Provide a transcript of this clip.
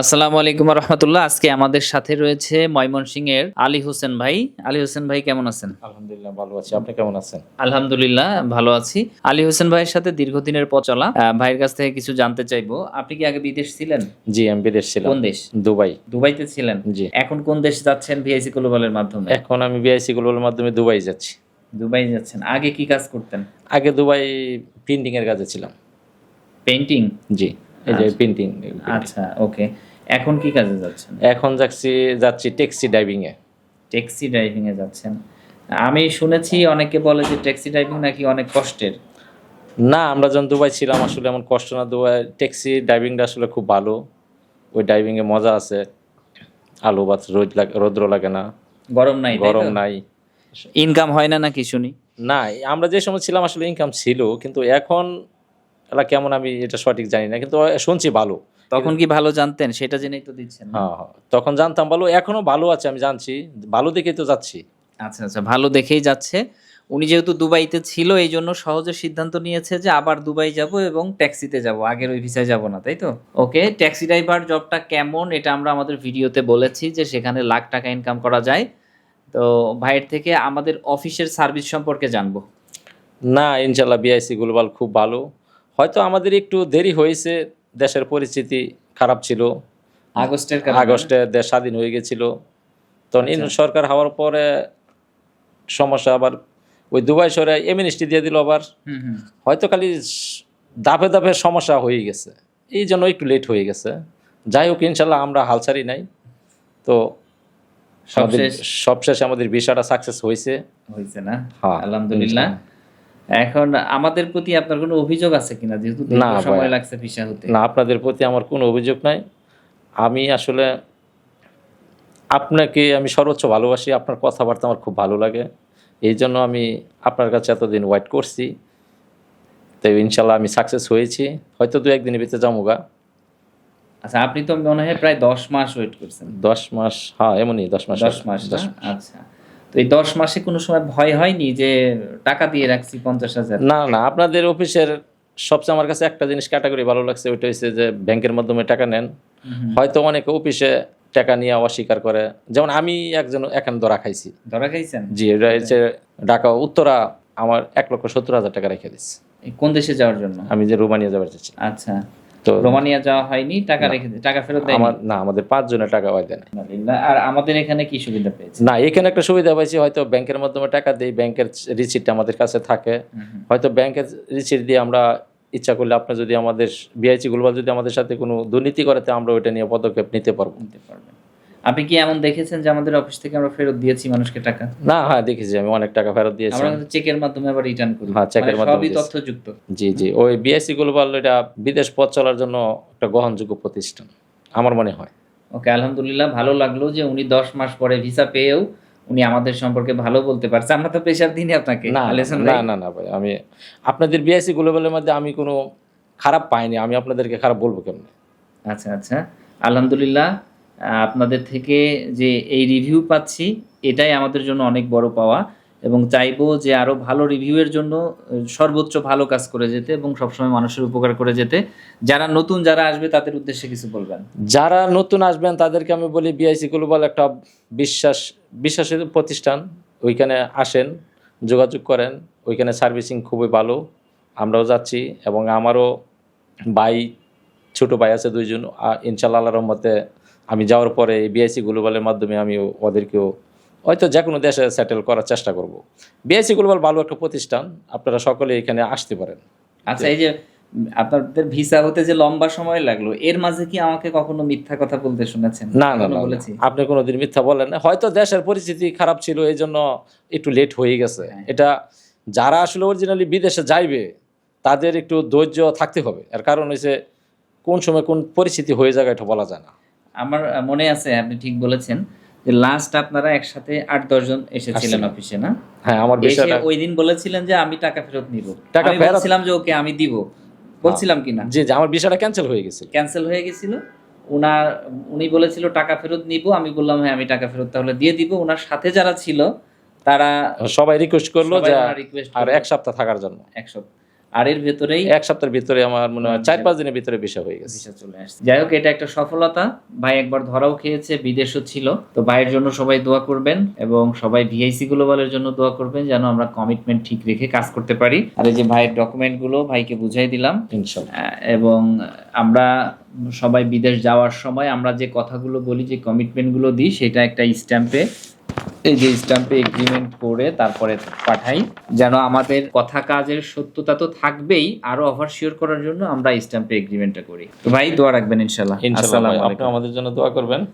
আসসালামু আলাইকুম রহমতুল্লাহ আজকে আমাদের সাথে রয়েছে ময়মনসিংহের আলী হোসেন ভাই। আলী হোসেন ভাই কেমন আছেন? আলহামদুলিল্লাহ ভালো আছি। আপনি কেমন আছেন? আলহামদুলিল্লাহ ভালো আছি। আলী হোসেন ভাইয়ের সাথে দীর্ঘদিনের পথ চলা ভাইয়ের কাছ থেকে কিছু জানতে চাইব। আপনি কি আগে বিদেশ ছিলেন? জি আমি বিদেশ ছিলাম। কোন দেশ? দুবাই। দুবাইতে ছিলেন? জি। এখন কোন দেশ যাচ্ছেন ভিআইসি গ্লোবালের মাধ্যমে? এখন আমি বিআইসি গ্লোবালের মাধ্যমে দুবাই যাচ্ছি। দুবাই যাচ্ছেন। আগে কি কাজ করতেন? আগে দুবাই প্রিন্টিং এর কাজে ছিলাম। পেইন্টিং? জি এই যে আচ্ছা। প্রিন্টিং। আচ্ছা ওকে। এখন কি কাজে যাচ্ছেন? এখন যাচ্ছি যাচ্ছি ট্যাক্সি ড্রাইভিং এ। ট্যাক্সি ড্রাইভিং এ যাচ্ছেন। আমি শুনেছি অনেকে বলে যে ট্যাক্সি ড্রাইভিং নাকি অনেক কষ্টের। না আমরা যখন দুবাই ছিলাম আসলে এমন কষ্ট না। দুবাই ট্যাক্সি ড্রাইভিংটা আসলে খুব ভালো। ওই ড্রাইভিং এ মজা আছে। আলো বাত রোদ লাগে রৌদ্র লাগে না। গরম নাই গরম নাই। ইনকাম হয় না নাকি শুনি? না আমরা যে সময় ছিলাম আসলে ইনকাম ছিল কিন্তু এখন এলা কেমন আমি এটা সঠিক জানি না কিন্তু শুনছি ভালো। তখন কি ভালো জানতেন? সেটা জেনেই তো দিচ্ছেন হ্যাঁ হ্যাঁ। তখন জানতাম ভালো এখনও ভালো আছে আমি জানছি। ভালো দেখেই তো যাচ্ছি। আচ্ছা আচ্ছা। ভালো দেখেই যাচ্ছে। উনি যেহেতু দুবাইতে ছিল এই জন্য সহজে সিদ্ধান্ত নিয়েছে যে আবার দুবাই যাব এবং ট্যাক্সিতে যাব। আগের ওই ভিসায় যাব না তাই তো? ওকে ট্যাক্সি ড্রাইভার জবটা কেমন? এটা আমরা আমাদের ভিডিওতে বলেছি যে সেখানে লাখ টাকা ইনকাম করা যায়। তো ভাইয়ের থেকে আমাদের অফিসের সার্ভিস সম্পর্কে জানব। না ইনশাল্লাহ বিআইসি গ্লোবাল খুব ভালো। হয়তো আমাদের একটু দেরি হয়েছে দেশের পরিস্থিতি খারাপ ছিল। আগস্টের আগস্টে দেশ স্বাধীন হয়ে গেছিল। তখন ইন সরকার হওয়ার পরে সমস্যা আবার ওই দুবাই সরে এমিনিস্ট্রি দিয়ে দিল আবার। হয়তো খালি ধাপে ধাপে সমস্যা হয়ে গেছে। এই জন্য একটু লেট হয়ে গেছে। যাই হোক ইনশাল্লাহ আমরা হালছারি নাই। তো সবশেষে আমাদের ভিসাটা সাকসেস হয়েছে। হয়েছে না? হ্যাঁ, আলহামদুলিল্লাহ। এখন আমাদের প্রতি আপনার কোনো অভিযোগ আছে কিনা? যেহেতু সময় লাগছে ভিসা হতে। না আপনাদের প্রতি আমার কোনো অভিযোগ নাই। আমি আসলে আপনাকে আমি সর্বোচ্চ ভালোবাসি আপনার কথাবার্তা আমার খুব ভালো লাগে। এই জন্য আমি আপনার কাছে এতদিন ওয়েট করছি। তো ইনশাল্লাহ আমি সাকসেস হয়েছি। হয়তো দু একদিনের ভিতরে যাব আচ্ছা আপনি তো মনে হয় প্রায় দশ মাস ওয়েট করছেন। দশ মাস হ্যাঁ এমনই দশ মাস। দশ মাস? আচ্ছা। তো এই দশ মাসে কোনো সময় ভয় হয়নি যে টাকা দিয়ে রাখছি পঞ্চাশ হাজার? না না আপনাদের অফিসের সবচেয়ে আমার কাছে একটা জিনিস ক্যাটাগরি ভালো লাগছে ওইটা হচ্ছে যে ব্যাংকের মাধ্যমে টাকা নেন। হয়তো অনেকে অফিসে টাকা নিয়ে অস্বীকার করে। যেমন আমি একজন এখানে ধরা খাইছি। ধরা খাইছেন? জি এটা হচ্ছে ঢাকা উত্তরা আমার এক লক্ষ সত্তর হাজার টাকা রেখে দিচ্ছে। কোন দেশে যাওয়ার জন্য? আমি যে রোমানিয়া যাওয়ার চাচ্ছি। আচ্ছা। তো রোমানিয়া যাওয়া হয়নি টাকা রেখে টাকা ফেরত দেয় আমার না আমাদের পাঁচ জনের টাকা হয় দেয় না। আর আমাদের এখানে কি সুবিধা পেয়েছে? না এখানে একটা সুবিধা পাইছি হয়তো ব্যাংকের মাধ্যমে টাকা দিই ব্যাংকের রিসিপ্টটা আমাদের কাছে থাকে। হয়তো ব্যাংকের রিসিপ্ট দিয়ে আমরা ইচ্ছা করলে আপনার যদি আমাদের বিআইসি গুলবাল যদি আমাদের সাথে কোনো দুর্নীতি করে তো আমরা ওইটা নিয়ে পদক্ষেপ নিতে পারব। নিতে পারবেন। আপনি কি এমন দেখেছেন যে আমাদের অফিস থেকে আমরা ফেরত দিয়েছি মানুষকে টাকা? না হ্যাঁ দেখেছি আমি অনেক টাকা ফেরত দিয়েছি। আমরা কিন্তু চেকের মাধ্যমে আবার রিটার্ন করি। হ্যাঁ, চেকের মানে মাধ্যমে সবই। তথ্যযুক্ত। জি জি ওই বিএসসি গ্লোবাল এটা বিদেশ পথ চলার জন্য একটা গ্রহণযোগ্য প্রতিষ্ঠান আমার মনে হয়। ওকে আলহামদুলিল্লাহ ভালো লাগল যে উনি দশ মাস পরে ভিসা পেয়েও উনি আমাদের সম্পর্কে ভালো বলতে পারছে। আমরা তো প্রেশার দিইনি আপনাকে না না না না ভাই আমি আপনাদের বিএসসি গ্লোবালের মধ্যে আমি কোনো খারাপ পাইনি আমি আপনাদেরকে খারাপ বলব কেমন? আচ্ছা আচ্ছা আলহামদুলিল্লাহ। আপনাদের থেকে যে এই রিভিউ পাচ্ছি, এটাই আমাদের জন্য অনেক বড় পাওয়া এবং চাইব যে আরও ভালো রিভিউয়ের জন্য সর্বোচ্চ ভালো কাজ করে যেতে এবং সবসময় মানুষের উপকার করে যেতে। যারা নতুন, যারা আসবে, তাদের উদ্দেশ্যে কিছু বলবেন। যারা নতুন আসবেন, তাদেরকে আমি বলি বিআইসি গ্লোবাল একটা বিশ্বাস, বিশ্বাসের প্রতিষ্ঠান। ওইখানে আসেন, যোগাযোগ করেন। ওইখানে সার্ভিসিং খুবই ভালো। আমরাও যাচ্ছি এবং আমারও ভাই, ছোট ভাই আছে দুইজন। ইনশাল্লাহ আল্লাহর রহমতে আমি যাওয়ার পরে বিআইসি গ্লোবালের মাধ্যমে আমি ওদেরকেও হয়তো যে কোনো দেশে সেটেল করার চেষ্টা করব। বিআইসি গ্লোবাল ভালো একটা প্রতিষ্ঠান আপনারা সকলে এখানে আসতে পারেন। আচ্ছা এই যে আপনাদের ভিসা হতে যে লম্বা সময় লাগল এর মাঝে কি আমাকে কখনো মিথ্যা কথা বলতে শুনেছেন? না না বলেছি? আপনি কোনোদিন মিথ্যা বলেন না হয়তো দেশের পরিস্থিতি খারাপ ছিল এই জন্য একটু লেট হয়ে গেছে। হ্যাঁ। এটা যারা আসলে অরিজিনালি বিদেশে যাইবে তাদের একটু ধৈর্য থাকতে হবে। এর কারণ হচ্ছে কোন সময় কোন পরিস্থিতি হয়ে যাবে এটা বলা যায় না। আমার মনে আছে আপনি ঠিক বলেছেন যে লাস্ট আপনারা একসাথে আট দশজন এসেছিলেন অফিসে না? হ্যাঁ আমার বিষয়টা ওই দিন বলেছিলেন যে আমি টাকা ফেরত নিব। টাকা ফেরত- যে ওকে আমি দিব। বলছিলাম কিনা? জি জি আমার বিষয়টা ক্যান্সেল হয়ে গেছিল। ক্যান্সেল হয়ে গেছিল। ওনার উনি বলেছিল টাকা ফেরত নিব। আমি বললাম হ্যাঁ আমি টাকা ফেরত তাহলে দিয়ে দিব। ওনার সাথে যারা ছিল তারা সবাই রিকোয়েস্ট করল যে আর করল। এক সপ্তাহ থাকার জন্য। এক সপ্তাহ। আর এর ভেতরেই এক সপ্তাহের ভিতরে আমার মনে হয় চার পাঁচ দিনের ভিতরে বিষয় হয়ে গেছে। ভিসা চলে আসছে। যাই হোক এটা একটা সফলতা। ভাই একবার ধরাও খেয়েছে বিদেশও ছিল। তো ভাইয়ের জন্য সবাই দোয়া করবেন এবং সবাই ভিআইসি গ্লোবালের জন্য দোয়া করবেন যেন আমরা কমিটমেন্ট ঠিক রেখে কাজ করতে পারি। আর এই যে ভাইয়ের ডকুমেন্টগুলো ভাইকে বুঝাই দিলাম। এবং আমরা সবাই বিদেশ যাওয়ার সময় আমরা যে কথাগুলো বলি যে কমিটমেন্টগুলো দিই সেটা একটা স্ট্যাম্পে এই যে স্ট্যাম্পে এগ্রিমেন্ট করে তারপরে পাঠাই যেন আমাদের কথা কাজের সত্যতা তো থাকবেই আরও ওভার শিওর করার জন্য আমরা স্ট্যাম্পে এগ্রিমেন্টটা করি। তো ভাই দোয়া রাখবেন ইনশাল্লাহ ইনশাআল্লাহ আপনি আমাদের জন্য দোয়া করবেন।